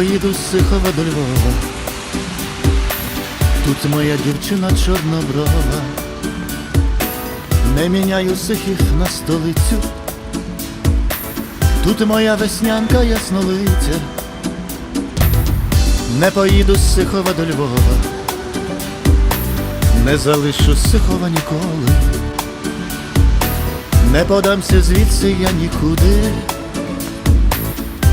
Поїду з Сихова до Львова. Тут моя дівчина чорноброва. Не міняю сихих на столицю. Тут моя веснянка яснолиця. Не поїду з Сихова до Львова. Не залишу Сихова ніколи. Не подамся звідси я нікуди.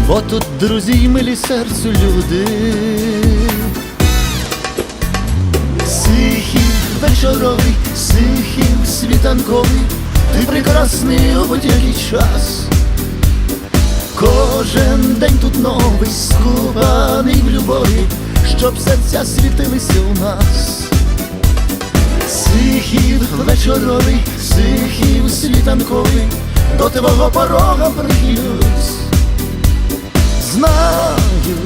Бо тут друзі й милі серцю люди. Сихів вечоровий, сихів світанковий, ти прекрасний у будь-який час. Кожен день тут новий, скупаний в любові, щоб серця світилися у нас. Сихів вечоровий, сихів світанковий, до твого порога прихилюсь. Знаю,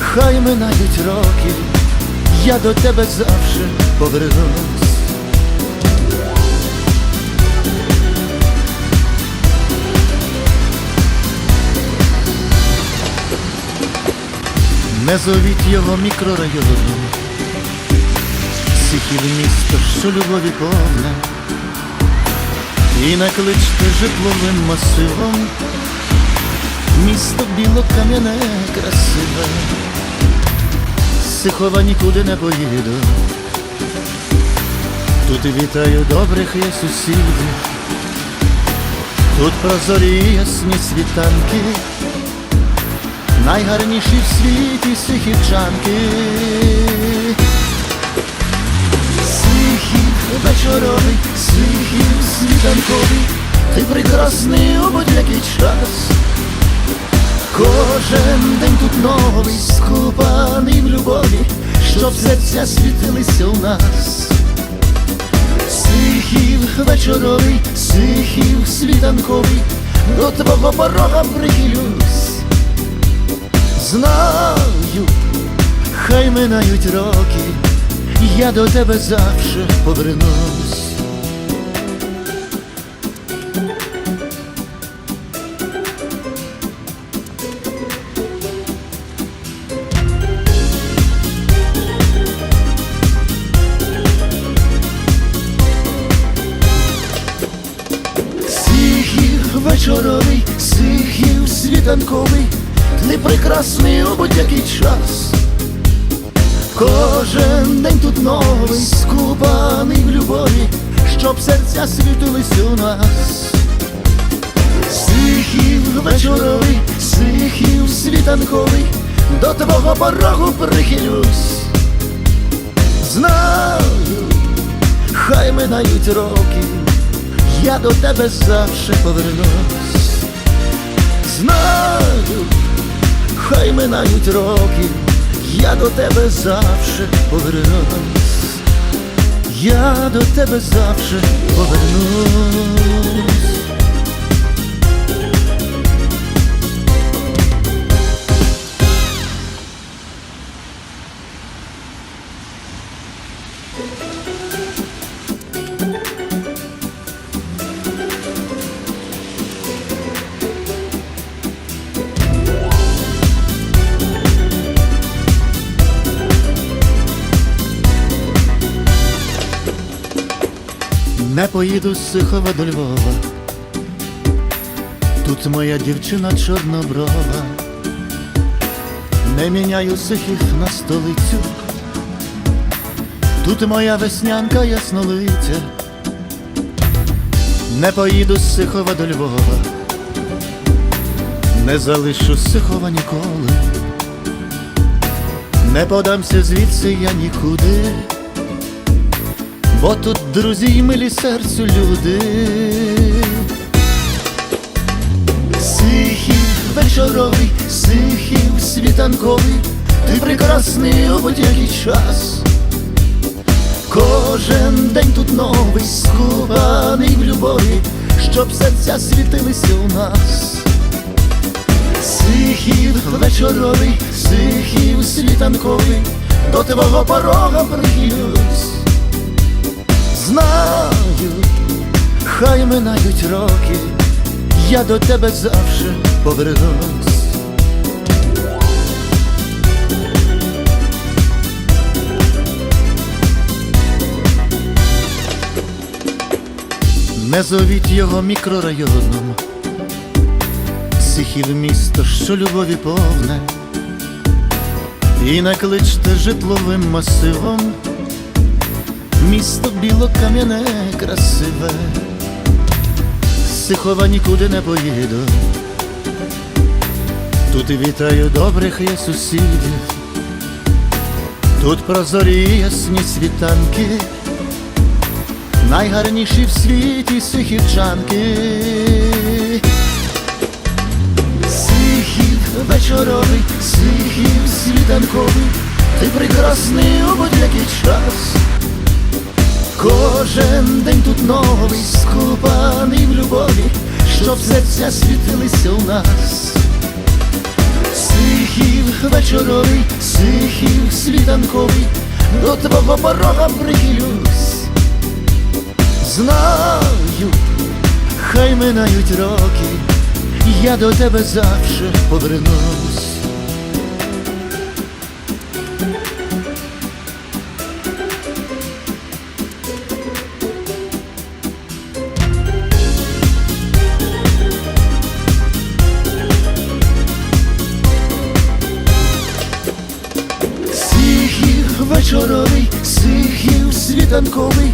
хай минають роки, я до тебе завжди повернусь. Не зовіть його мікрорайоном, Сихів місто, що любові повне, і накличте житловим масивом, місто білокам'яне красиве, Сихова нікуди не поїду. Тут вітаю добрих я сусідів, тут прозорі ясні світанки, найгарніші в світі сихівчанки. Сихів вечоровий, сихів світанковий, ти прекрасний у будь-який час. Щоб серця світилися у нас. Сихів вечоровий, сихів світанковий, до твого порога прихилюсь. Знаю, хай минають роки, я до тебе завжди повернусь. Світанковий, ти у будь-який час. Кожен день тут новий, скупаний в любові, щоб серця світились у нас. Сихів вечоровий, сихів світанковий, до твого порогу прихилюсь. Знаю, хай минають роки, я до тебе завжди повернусь. Знаю, хай минають роки, я до тебе завжди повернусь. Я до тебе завжди повернусь. Поїду з Сихова до Львова. Тут моя дівчина чорноброва. Не міняю сихих на столицю. Тут моя веснянка яснолиця. Не поїду з Сихова до Львова. Не залишу Сихова ніколи. Не подамся звідси я нікуди. Бо тут друзі й милі серцю люди. Сихів вечоровий, сихів світанковий, ти прекрасний у будь-який час. Кожен день тут новий, скупаний в любові, щоб серця світилися у нас. Сихів вечоровий, сихів світанковий, до твого порога прихилюсь знаю, хай минають роки, я до тебе завжди повернусь. Не зовіть його мікрорайоном, сихів місто, що любові повне, і накличте житловим масивом місто білокам'яне красиве, з Сихова нікуди не поїду. Тут вітаю добрих я сусідів, тут прозорі ясні світанки, найгарніші в світі сихівчанки. Сихів вечоровий, сихів світанковий, ти прекрасний у будь-який час. Кожен день тут новий, скупаний в любові, щоб серця світилися у нас. Сихів вечоровий, сихів світанковий, до твого порога прихилюсь. Знаю, хай минають роки, я до тебе завше повернусь. Світанковий,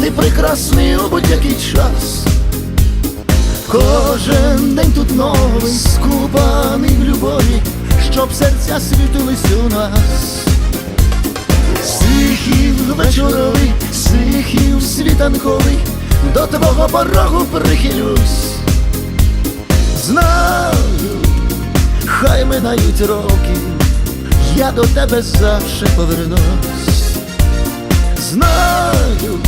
ти прекрасний у будь-який час. Кожен день тут новий, скупаний в любові, щоб серця світились у нас. Сихів вечоровий, сихів світанковий, до твого порогу прихилюсь. Знаю, хай минають роки, я до тебе завше повернусь. Знаю,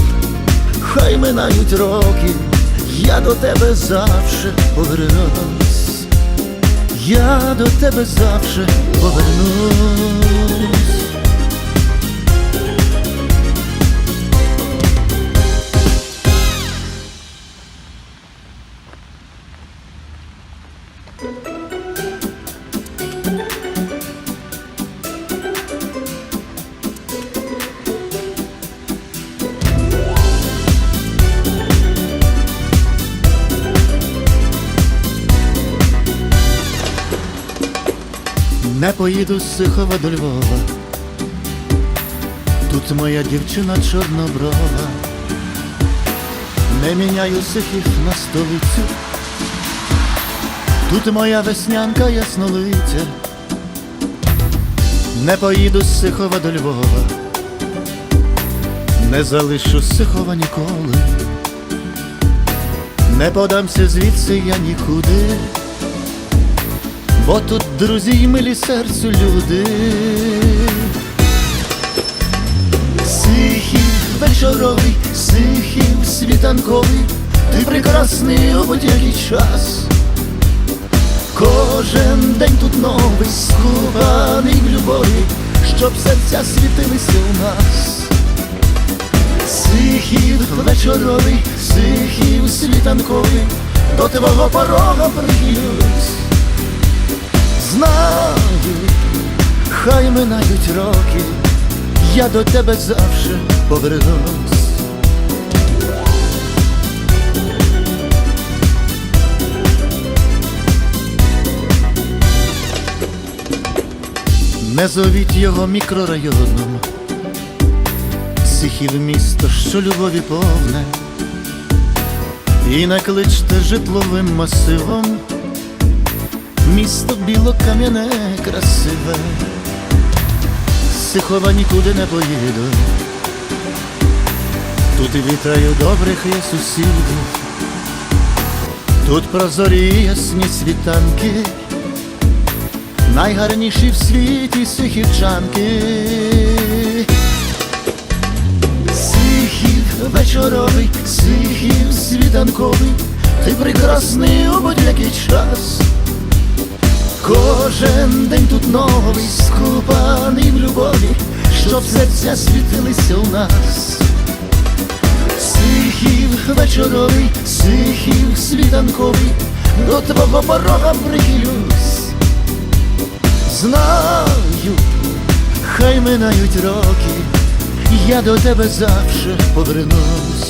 хай минають роки, я до тебе завше повернусь. Я до тебе завше повернусь. Поїду з Сихова до Львова. Тут моя дівчина чорноброва. Не міняю сихів на столицю. Тут моя веснянка яснолиця. Не поїду з Сихова до Львова. Не залишу Сихова ніколи. Не подамся звідси я нікуди. Бо тут друзі й милі серцю люди. Сихів вечоровий, сихів світанковий, ти прекрасний у будь-який час. Кожен день тут новий, скупаний в любові, щоб серця світилися у нас. Сихів вечоровий, сихів світанковий, до твого порога прихилюсь. Знаю, хай минають роки, я до тебе завше повернусь. Не зовіть його мікрорайоном, Сихів місто, що любові повне, і не кличте житловим масивом. Місто білокам'яне красиве, Сихова нікуди не поїду. Тут і вітаю добрих я сусідів, тут прозорі ясні світанки, найгарніші в світі сихівчанки. Сихів вечоровий, сихів світанковий, ти прекрасний у будь-який час. Кожен день тут новий, скупаний в любові, щоб серця світилися у нас. Сихів вечоровий, сихів світанковий, до твого порога прихилюсь. Знаю, хай минають роки, я до тебе завше повернусь.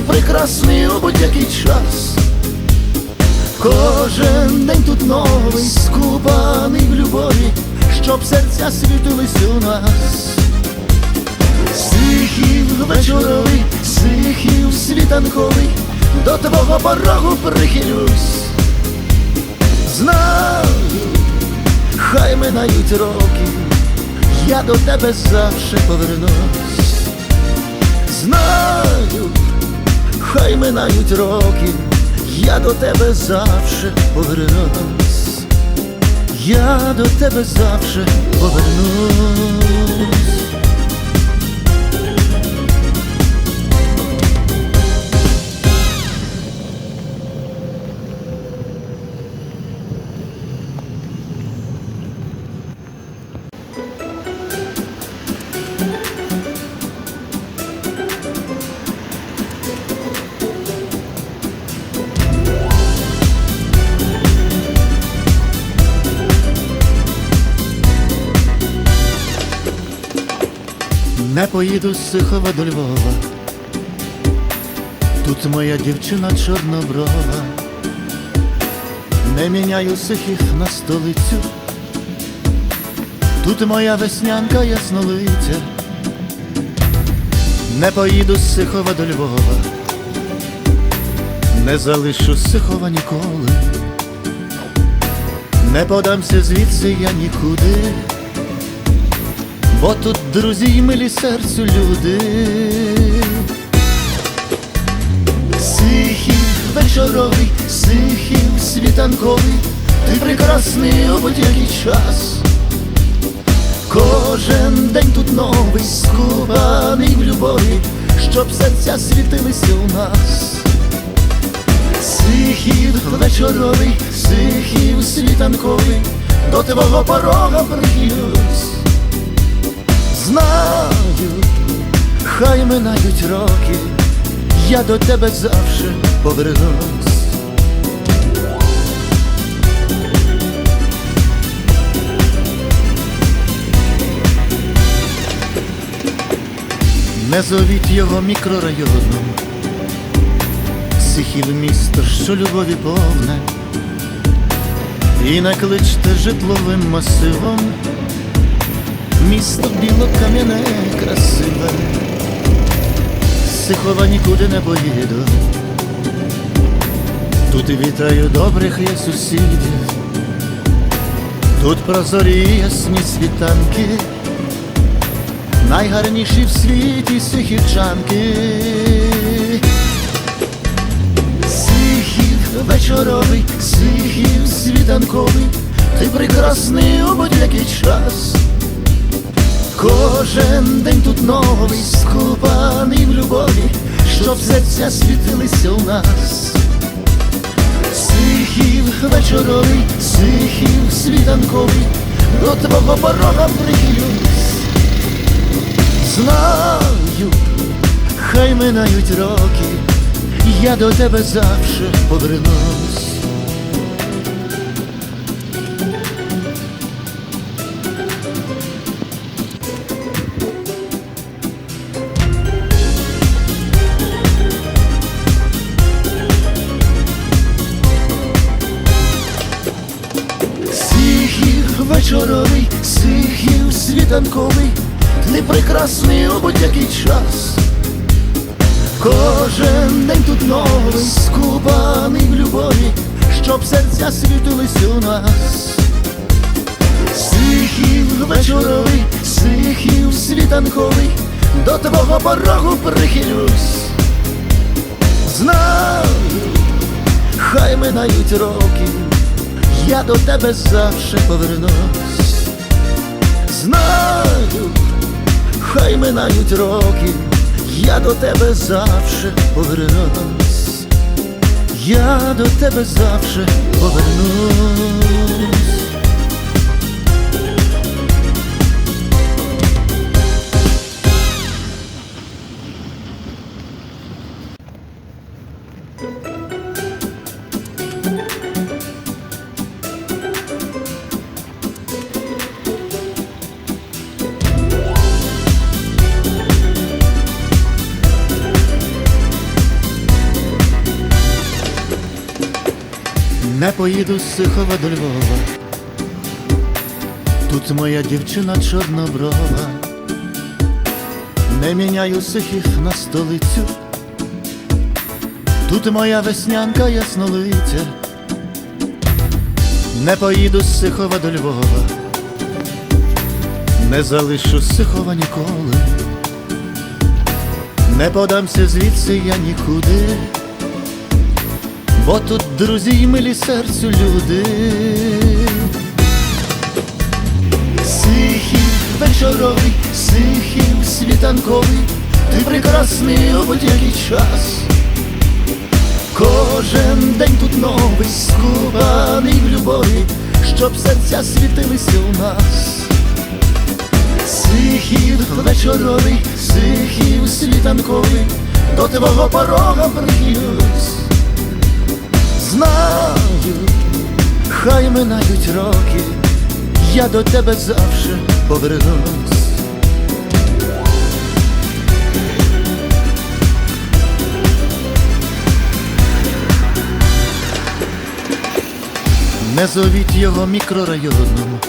Ти прекрасний у будь-який час. Кожен день тут новий, скупаний в любові, щоб серця світились у нас. Стихів вечоровий, стихів світанковий, до твого порогу прихилюсь. Знаю, хай минають роки, я до тебе завше повернусь. Знаю, хай минають роки, я до тебе завше повернусь. Я до тебе завше повернусь. Не поїду з Сихова до Львова. Тут моя дівчина чорноброва. Не міняю сихів на столицю. Тут моя веснянка яснолиця. Не поїду з Сихова до Львова. Не залишу Сихова ніколи. Не подамся звідси я нікуди. Бо тут друзі й милі серцю люди. Сихів вечоровий, сихів світанковий, ти прекрасний у будь-який час. Кожен день тут новий, скупаний в любові, щоб серця світилися у нас. Сихів вечоровий, сихів світанковий, до твого порога прихилюсь. Знаю, хай минають роки, я до тебе завжди повернусь. Не зовіть його мікрорайоном, Сихів місто, що любові повне, і накличте житловим масивом. Місто білокам'яне красиве, Сихова нікуди не поїду. Тут і вітаю добрих я сусідів, тут прозорі ясні світанки, найгарніші в світі сихівчанки. Сихів вечоровий, сихів світанковий, ти прекрасний у будь-який час. Кожен день тут новий, скупаний в любові, щоб серця світилися у нас. Сихів вечоровий, сихів світанковий, до твого порога прихилюсь. Знаю, хай минають роки, я до тебе завжди повернусь. Світанковий, ти прекрасний у будь-який час. Кожен день тут новий, скупаний в любові, щоб серця світились у нас. Сихів вечоровий, сихів світанковий, до твого порогу прихилюсь. Знаю, хай минають роки, я до тебе завжди повернусь. Знаю, хай минають роки, я до тебе завжди повернусь. Я до тебе завжди повернусь. Не поїду з Сихова до Львова. Тут моя дівчина чорноброва. Не міняю сихів на столицю. Тут моя веснянка яснолиця. Не поїду з Сихова до Львова. Не залишу Сихова ніколи. Не подамся звідси я нікуди. Бо тут друзі милі серцю люди. Сихів вечоровий, сихів світанковий, ти прекрасний у будь-який час. Кожен день тут новий, скупаний в любові, щоб серця світилися у нас. Сихів вечоровий, сихів світанковий, до твого порога прихилюсь. Знаю, хай минають роки, я до тебе завжди повернусь. Не зовіть його мікрорайоном,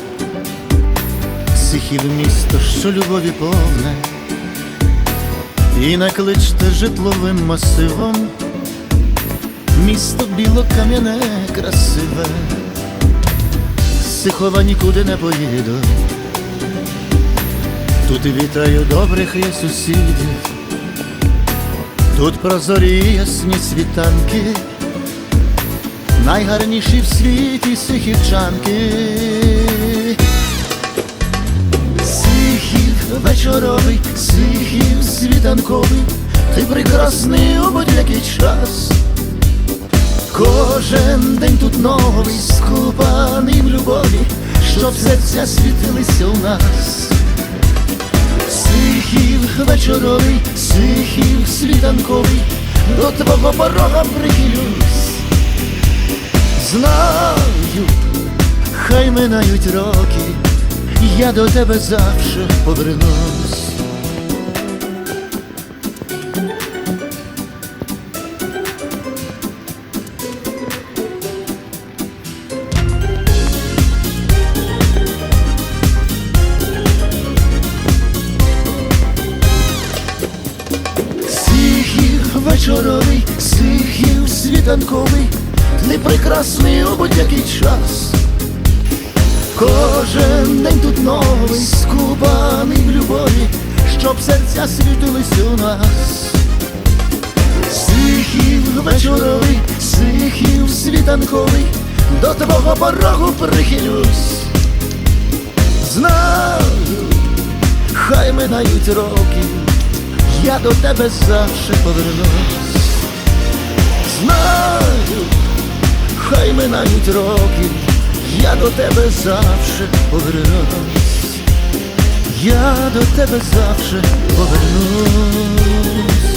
Сихів місто, що любові повне, і накличте житловим масивом, місто білокам'яне красиве, Сихова нікуди не поїду. Тут вітаю добрих я сусідів, тут прозорі ясні світанки, найгарніші в світі сихівчанки. Сихів вечоровий, сихів світанковий, ти прекрасний у будь-який час. Кожен день тут новий, скупаний в любові, щоб серця світилися у нас. Сихів вечоровий, сихів світанковий, до твого порога прихилюсь. Знаю, хай минають роки, я до тебе завжди повернусь. Новий, скупаний в любові, щоб серця світились у нас. Сихів вечоровий, сихів світанковий, до твого порогу прихилюсь. Знаю, хай минають роки, я до тебе завжди повернусь. Знаю, хай минають роки, я до тебе завжди повернусь. Я до тебе завжди повернусь.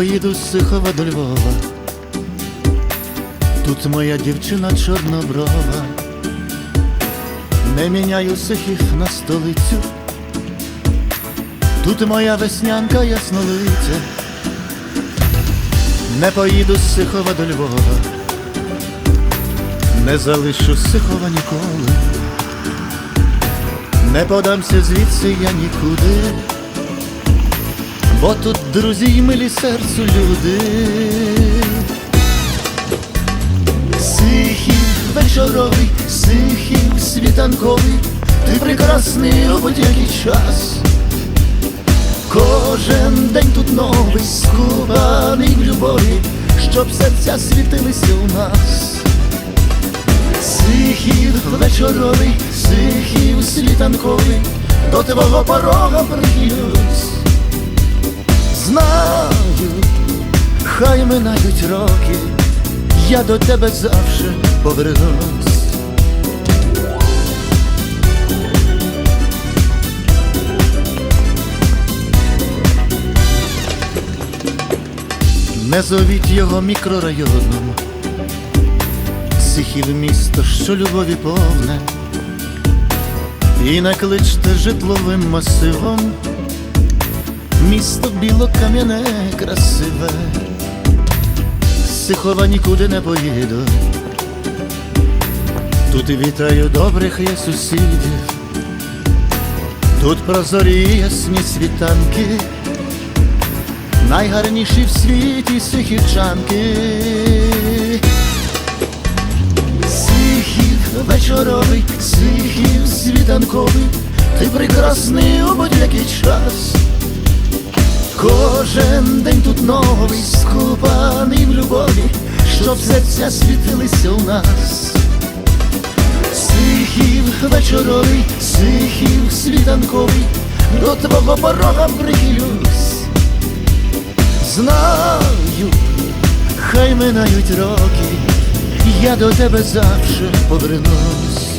Поїду з Сихова до Львова. Тут моя дівчина чорноброва. Не міняю сихів на столицю. Тут моя веснянка яснолиця. Не поїду з Сихова до Львова. Не залишу Сихова ніколи. Не подамся звідси я нікуди. Бо тут друзі й милі серцю люди. Сихів вечоровий, сихів світанковий, ти прекрасний у будь-який час. Кожен день тут новий, скупаний в любові, щоб серця світилися у нас. Сихів вечоровий, сихів світанковий, до твого порога прихилюсь знають, хай минають роки, я до тебе завжди повернусь. Не зовіть його мікрорайоном, сихів місто, що любові повне, і накличте житловим масивом місто білокам'яне красиве, Сихова нікуди не поїду. Тут вітаю добрих я сусідів, тут прозорі ясні світанки найгарніші в світі сихівчанки. Сихів вечоровий, сихів світанковий, ти прекрасний у будь-який час. Кожен день тут новий, скупаний в любові, щоб серця світилися у нас. Сихів вечоровий, сихів світанковий, до твого порога прихилюсь. Знаю, хай минають роки, я до тебе завжди повернусь.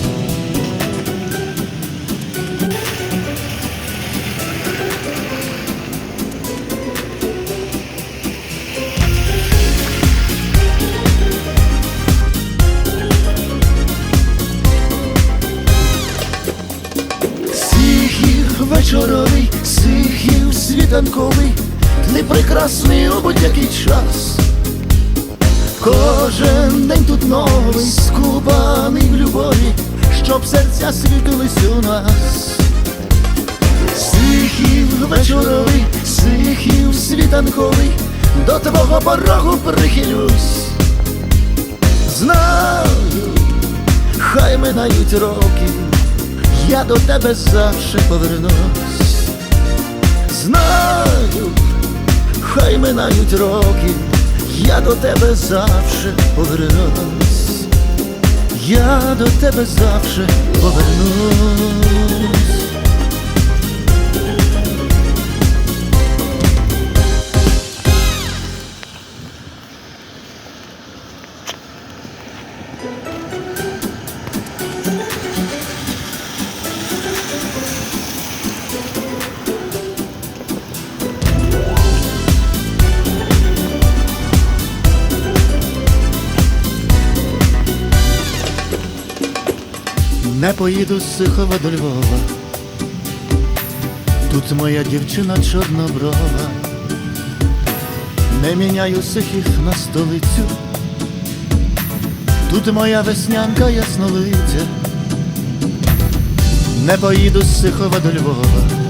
Світанковий, ти прекрасний у будь-який час. Кожен день тут новий, скупаний в любові, щоб серця світились у нас. Сихів вечоровий, сихів світанковий, до твого порогу прихилюсь. Знаю, хай минають роки, я до тебе завжди повернусь. Знаю, хай минають роки, я до тебе завжди повернусь. Я до тебе завжди повернусь. Не поїду з Сихова до Львова. Тут моя дівчина чорноброва. Не міняю сихів на столицю. Тут моя веснянка яснолиця. Не поїду з Сихова до Львова.